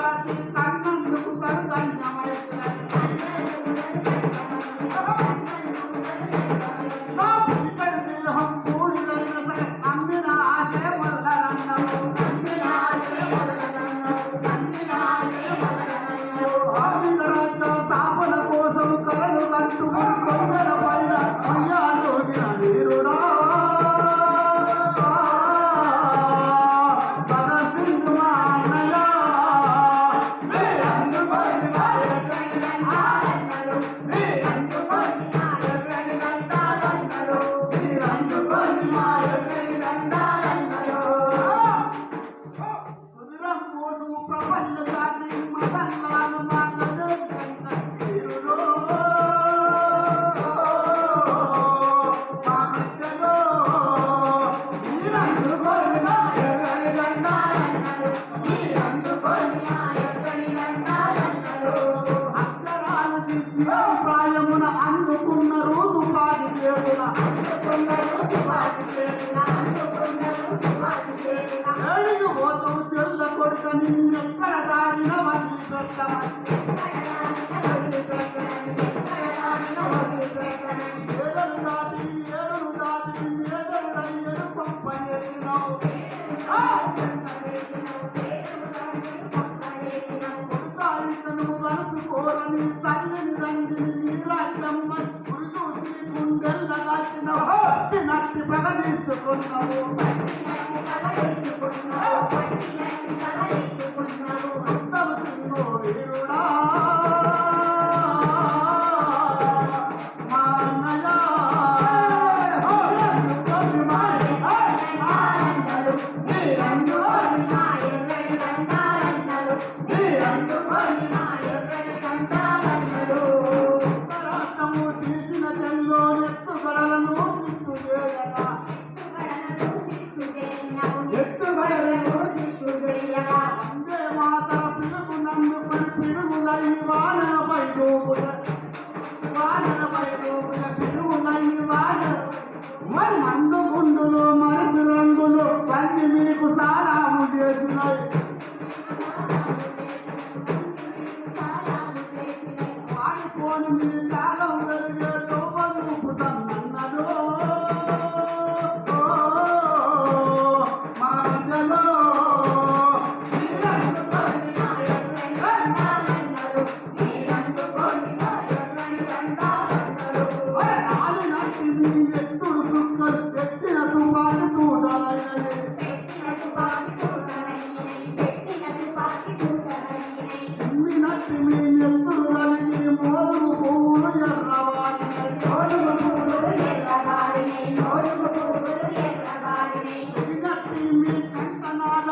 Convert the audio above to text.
para ప్రాయమున అందుకున్న రోజు కాదు చేరున ఏడికి పోతావు తెల్ల కొడుక నిన్నెక్కడ దారిన వదిలిపెట్ట పలికినావు పినాటి పలనించుకున్నావు